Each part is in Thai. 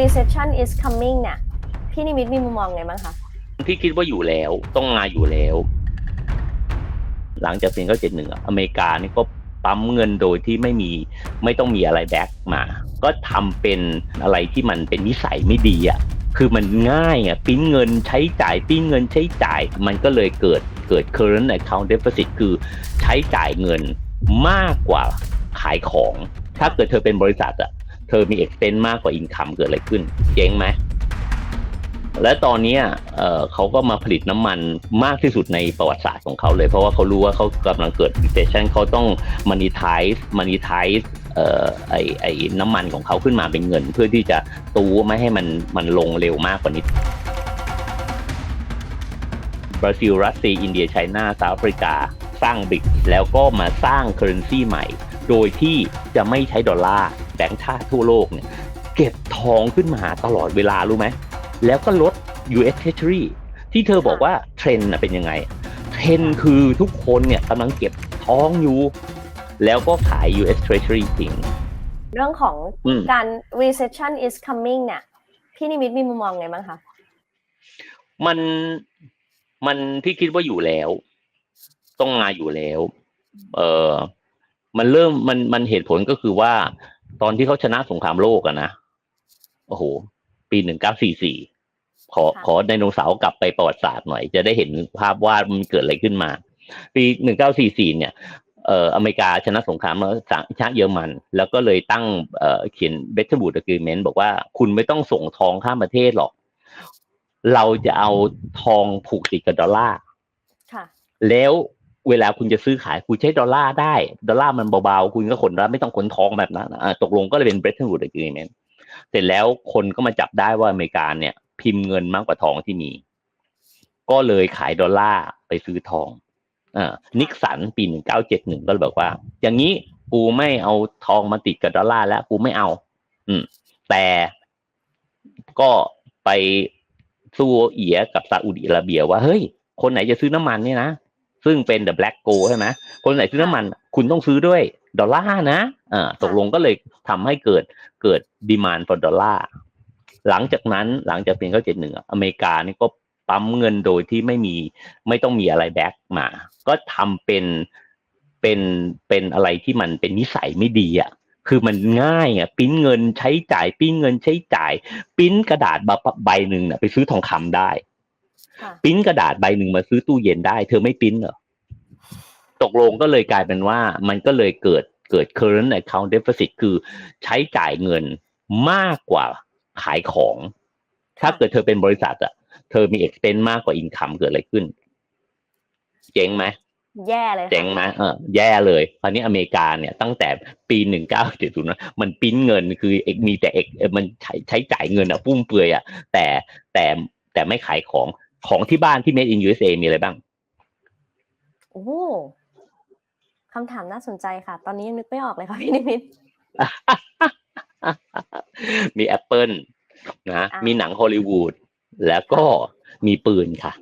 recession is coming เนี่ยพี่นิมิตมีมุมมองไงบ้างคะพี่คิดว่าอยู่แล้วต้องมาอยู่แล้ว หลังจากปีเก้าเจ็ดหนึ่งอเมริกานี่ก็ปั๊มเงินโดยที่ไม่มีไม่ต้องมีอะไรแบ็กมา ก็ทำเป็นอะไรที่มันเป็นนิสัยไม่ดีอะคือมันง่ายอะปิ้นเงินใช้จ่ายปิ้นเงินใช้จ่าย มันก็เลยเกิดเกิด current account deficit คือใช้จ่ายเงินมากกว่าขายของ ถ้าเกิดเธอเป็นบริษัทอะ เธอมี expense มากกว่า income เกิดอะไรขึ้น เจ๊งไหมและตอนนี้เเขาก็มาผลิตน้ำมันมากที่สุดในประวัติศาสตร์ของเขาเลย เพราะว่าเขารู้ว่าเขากำลังเกิด recession เขาต้อง monetize monetize ไอไอน้ำมันของเขาขึ้นมาเป็นเงิน เพื่อที่จะตูไม่ให้มันมันลงเร็วมากกว่านี้บราซิลรัสเซียอินเดียไชน่าเซาท์แอฟริกา สร้างบิกแล้วก็มาสร้าง currency ใหม่ โดยที่จะไม่ใช้ดอลลาร์ แบงก์ชาติทั่วโลกเนี่ยเก็บทองขึ้นมาตลอดเวลารู้ไหม แล้วก็ลด US Treasury ที่เธอบอกว่าเทรนด์น่ะเป็นยังไง เทรนด์คือทุกคนเนี่ยกำลังเก็บทองอยู่ แล้วก็ขาย US Treasury ทิ้งเรื่องของอืมการ recession is coming เนี่ยพี่นิมิตมีมุมมองไงบ้างคะ มันมันพี่คิดว่าอยู่แล้ว ต้องมาอยู่แล้ว เออมันเริ่มมันมันเหตุผลก็คือว่า ตอนที่เขาชนะสงครามโลกอะนะโอ้โห ปีหนึ่งเก้าสี่สี่ขอค่ะขอไดโนเสาร์กลับไปประวัติศาสตร์หน่อย จะได้เห็นภาพว่ามันเกิดอะไรขึ้นมา ปีหนึ่งเก้าสี่สี่เนี่ยเอ่ออเมริกาชนะสงครามแล้วชนะเยอรมัน แล้วก็เลยตั้งเอ่อเขียนเบทบูดอะกิเมนต์บอกว่าคุณไม่ต้องส่งทองข้ามประเทศหรอก เราจะเอาทองผูกติดกับดอลลาร์ค่ะแล้ว เวลาคุณจะซื้อขายคุณใช้ดอลลาร์ได้ ดอลลาร์มันเบาๆ คุณก็ขนแล้วไม่ต้องขนทองแบบนั้นตกลงก็เลยเป็นเบร t ัน w ูด d อะกิเมนต์เสร็จแล้วคนก็มาจับได้ว่าอเมริกาเนี่ย พิมพ์เงินมากกว่าทองที่มี ก็เลยขายดอลลาร์ไปซื้อทองอ่านิกสันปีหนึ่งเก้าเจ็ดหนึ่งก็เลยบอกว่า อย่างนี้กูไม่เอาทองมาติดกับดอลลาร์แล้ว กูไม่เอา อืม แต่ก็ไปสู้เอียกับซาอุดิอาระเบียว่าเฮ้ย คนไหนจะซื้อน้ำมันเนี่ยนะ ซึ่งเป็น the black gold ใช่ไหมคนไหนซื้อน้ำมัน คุณต้องซื้อด้วยดอลลาร์นะอ่าตกลงก็เลยทำให้เกิดเกิด demand for ดอลลาร์หลังจากนั้นหลังจากปีเขาเจ็ดหนึ่งอเมริกานี่ก็ปั๊มเงินโดยที่ไม่มีไม่ต้องมีอะไรแบ็กมา ก็ทำเป็นเป็นเป็นอะไรที่มันเป็นนิสัยไม่ดีอะคือมันง่ายอะปิ้นเงินใช้จ่าย ปิ้นเงินใช้จ่าย ปิ้นกระดาษใบหนึ่งน่ะไปซื้อทองคำได้ ปริ้นกระดาษใบหนึ่งมาซื้อตู้เย็นได้ เธอไม่ปริ้นเหรอตกลงก็เลยกลายเป็นว่า มันก็เลยเกิดเกิด current account deficit คือใช้จ่ายเงินมากกว่าขายของ ถ้าเกิดเธอเป็นบริษัทอะเธอมี expense มากกว่า income เกิดอะไรขึ้น เจ๊งไหมแย่เลยค่ะเจ๋งไหมเออแย่เลย คราวนี้อเมริกาเนี่ยตั้งแต่ปีหนึ่งเก้าเจ็ดศูนย์มันปริ้นเงินคือเอกมีแต่เอกเอ่อมันใช้ใช้จ่ายเงินอะฟุ่มเฟือยอะแต่แต่แต่ไม่ขายของ ของที่บ้านที่ made in USA มีอะไรบ้าง โอ้คำถามน่าสนใจค่ะ ตอนนี้ยังนึกไม่ออกเลยค่ะพี่นิมิตมี Apple นะอ่ามีมีหนังฮอลลีวูดแล้วก็มีปืนค่ะ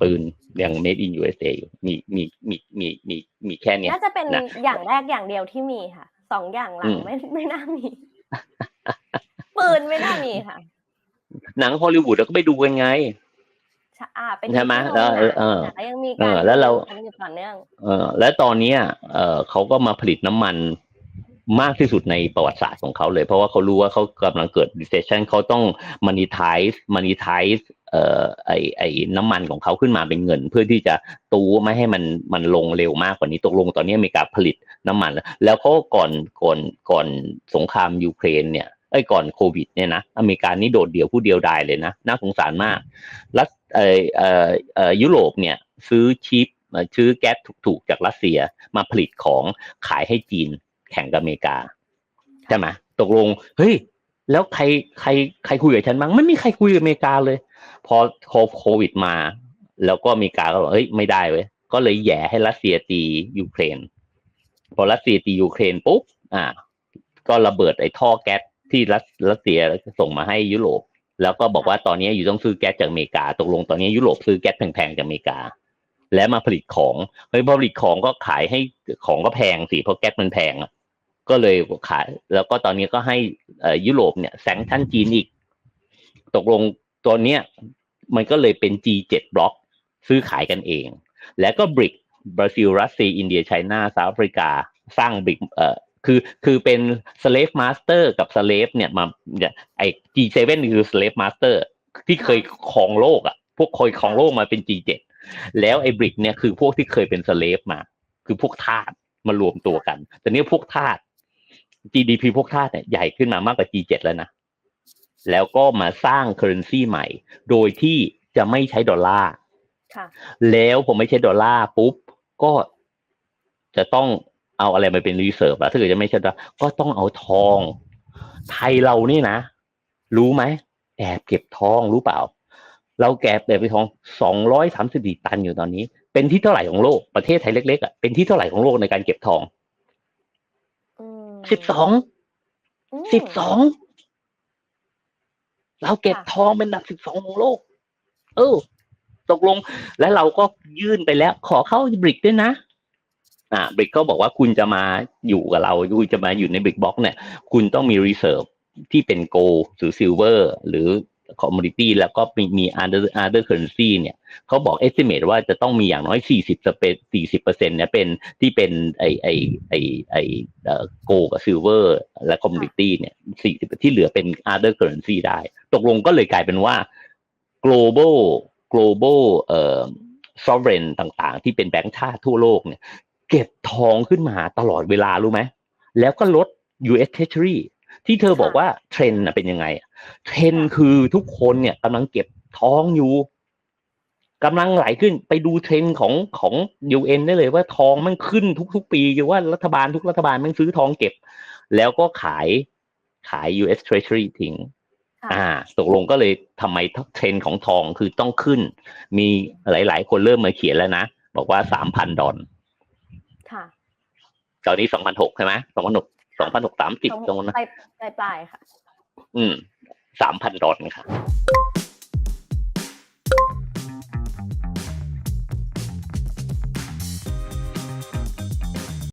ปืนอย่าง made in USA อยู่มีมีมีมีมีมีแค่เนี้ยน่าจะเป็นนะอย่างแรกอย่างเดียวที่มีค่ะสองอย่างหลัอืงมไม่ไม่น่ามี ปืนไม่น่ามีค่ะ หนังฮอลลีวูดเราก็ไปดูกันไงใช่ อ่าเป็นใช่ไหมที่โรงหนังเออแต่ก็ยังมีเอการอแล้วเราทำอยู่ต่อเนื่องเออและตอนเนี้ยเออเขาก็มาผลิตน้ำมันมากที่สุดในประวัติศาสตร์ของเขาเลย เพราะว่าเขารู้ว่าเขากำลังเกิด recession เขาต้อง monetize monetize เอ่อไอไอน้ำมันของเขาขึ้นมาเป็นเงิน เพื่อที่จะตูไม่ให้มันมันลงเร็วมากกว่านี้ตกลงตอนนี้อเมริกาผลิตน้ำมัน แล้วแล้วเขาก่อนก่อนก่อนสงครามยูเครนเนี่ยไอ้ยก่อนโควิดเนี่ยนะอเมริกานี่โดดเดี่ยวผู้เดียวดายเลยนะน่าสงสารมากรัส เออเออเออยุโรปเนี่ยซื้อชิปซื้อแก๊สถูกๆจากรัสเซียมาผลิตของขายให้จีนแข่งกับอเมริกาใช่ไหมตกลงเฮ้ยแล้วใครใครใครคุยกับฉันบ้างไม่มีใครคุยกับอเมริกาเลย พอโควิดมา แล้วก็อเมริกาก็บอกเฮ้ยไม่ได้เว้ยก็เลยแย่ให้รัสเซียตียูเครน พอรัสเซียตียูเครนปุ๊บอ่า ก็ระเบิดไอ้ท่อแก๊สที่รัสรัสเซียส่งมาให้ยุโรป แล้วก็บอกว่าตอนนี้อยู่ต้องซื้อแก๊สจากอเมริกา ตกลงตอนนี้ยุโรปซื้อแก๊สแพงๆจากอเมริกา และมาผลิตของเฮ้ยพอผลิตของก็ขายให้ของก็แพงสิเพราะแก๊สมันแพงอะก็เลยขาย แล้วก็ตอนนี้ก็ให้เอ่อยุโรปเนี่ยแซงชั่นจีนอีก ตกลงตัวเนี้ยมันก็เลยเป็น G7 บล็อกซื้อขายกันเอง แล้วก็บริกบราซิลรัสเซียอินเดียไชน่าเซาท์แอฟริกา สร้างบริกเอ่อ คือคือเป็น slave master กับ slave เนี่ยมาเนี่ยไอ้ G7 นี่คือ slave master ที่เคยครองโลกอะ พวกเคยครองโลกมาเป็น G7 แล้วไอ้บริกเนี่ยคือพวกที่เคยเป็น slave มา คือพวกทาสมารวมตัวกัน แต่เนี้พวกทาส GDP พวกทาสเนี่ยใหญ่ขึ้นมามากกว่า G7 แล้วนะ แล้วก็มาสร้าง currency ใหม่ โดยที่จะไม่ใช้ดอลลาร์ค่ะแล้วผมไม่ใช่ดอลลาร์ปุ๊บ ก็จะต้อง เอาอะไรมาเป็นรีเซิร์ฟอะถ้าเกิดจะไม่ใช่ดอลลาร์ก็ต้องเอาทอง ไทยเรานี่นะ รู้ไหมแอบเก็บทองรู้เปล่า เราแก็บแบบไปทองสองร้อยสามสิบสี่ตันอยู่ตอนนี้ เป็นที่เท่าไหร่ของโลกประเทศไทยเล็กๆอะเป็นที่เท่าไหร่ของโลกในการเก็บทองอืมสิบสองอืมสิบสองเราเก็บค่ะทองเป็นอันดับสิบสองของโลก เออ ตกลง แล้วเราก็ยื่นไปแล้ว ขอเข้าบริกด้วยนะ อ่าบริกก็บอกว่าคุณจะมาอยู่กับเราคุณจะมาอยู่ในบริกบ็อกเนี่ย คุณต้องมีรีเซิร์ฟที่เป็นโกลหรือซิลเวอร์หรือคอมมูนิตี้แล้วก็มีมี other other currency เนี่ยเขาบอก estimate ว่าจะต้องมีอย่างน้อย 40สเปสี่สิบเปอร์เซ็นเนี่ยเป็นที่เป็นไอไอไอไอเอ่อโกกับซิลเวอร์และคอมมูนิตี้เนี่ยสี่สิบที่เหลือเป็น other currency ได้ ตกลงก็เลยกลายเป็นว่า global global เอ่อ sovereign ต่างๆ ที่เป็นแบงก์ชาติทั่วโลกเนี่ย เก็บทองขึ้นมาตลอดเวลารู้ไหม แล้วก็ลด US Treasury ที่เธอบอกว่าเทรนด์น่ะเป็นยังไงอะเทรนด์คือทุกคนเนี่ยกำลังเก็บทองอยู่กำลังไหลขึ้นไปดูเทรนด์ของของ UN ได้เลยว่าทองมันขึ้นทุก ๆ ปีคือว่ารัฐบาลทุกรัฐบาลมันซื้อทองเก็บ แล้วก็ขายขาย US Treasury ทิ้งค่ะอ่าตกลงก็เลยทำไมเทรนด์ของทองคือต้องขึ้น มีหลาย ๆ คนเริ่มมาเขียนแล้วนะ บอกว่าสามพันดอล ค่ะตอนนี้สองพันหกใช่ไหมสองพันหกสองพันหกสามสิบตรงนั้นนะปลายปลายปลายๆค่ะ อืมสามพันดอลค่ะ